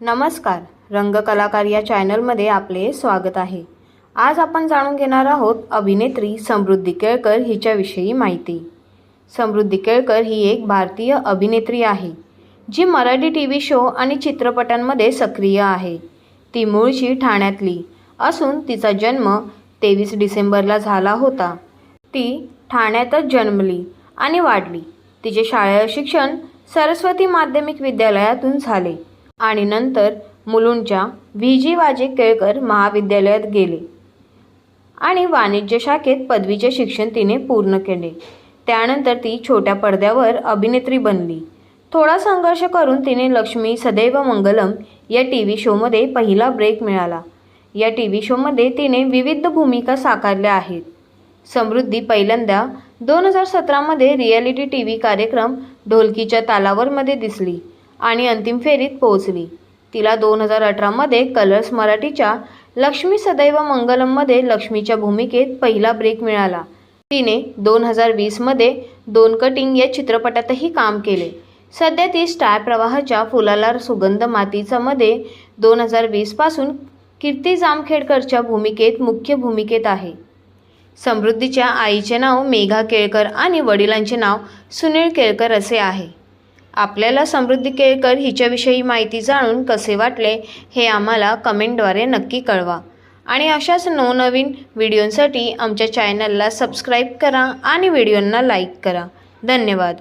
नमस्कार रंगकलाकार या चॅनलमध्ये आपले स्वागत आहे. आज आपण जाणून घेणार आहोत अभिनेत्री समृद्धी केळकर हिच्याविषयी माहिती. समृद्धी केळकर ही एक भारतीय अभिनेत्री आहे जी मराठी टी व्ही शो आणि चित्रपटांमध्ये सक्रिय आहे. ती मूळची ठाण्यातली असून तिचा जन्म तेवीस डिसेंबरला झाला होता. ती ठाण्यातच जन्मली आणि वाढली. तिचे शालेय शिक्षण सरस्वती माध्यमिक विद्यालयातून झाले. आणि नंतर मुलुंडच्या व्ही. जी. वाजे केळकर महाविद्यालयात गेले. आणि वाणिज्य शाखेत पदवीचे शिक्षण तिने पूर्ण केले. त्यानंतर ती छोट्या पडद्यावर अभिनेत्री बनली. थोडा संघर्ष करून तिने लक्ष्मी सदैव मंगलम या टी. व्ही. शोमध्ये पहिला ब्रेक मिळाला. या टी. व्ही. शोमध्ये तिने विविध भूमिका साकारल्या आहेत. समृद्धी पहिल्यांदा दोन हजार सतरामध्ये रियालिटी टी. व्ही. कार्यक्रम ढोलकीच्या तालावरमध्ये दिसली. आणि अंतिम फेरीत पोहोचली. तिला दोन हजार अठरामध्ये कलर्स मराठीच्या लक्ष्मी सदैव मंगलममध्ये लक्ष्मीच्या भूमिकेत पहिला ब्रेक मिळाला. तिने दोन हजार वीसमध्ये दोन कटिंग या चित्रपटातही काम केले. सध्या ती स्टार प्रवाहाच्या फुलाला सुगंध मातीचा मध्ये दोन हजार वीसपासून कीर्ती जामखेडकरच्या भूमिकेत मुख्य भूमिकेत आहे. समृद्धीच्या आईचे नाव मेघा केळकर आणि वडिलांचे नाव सुनील केळकर असे आहे. आपल्याला समृद्धी केळकर हिच्याविषयी माहिती जाणून कसे वाटले हे आम्हाला कमेंटद्वारे नक्की कळवा. आणि अशाच नवनवीन व्हिडिओंसाठी आमच्या चॅनलला सबस्क्राईब करा आणि व्हिडिओंना लाईक करा. धन्यवाद.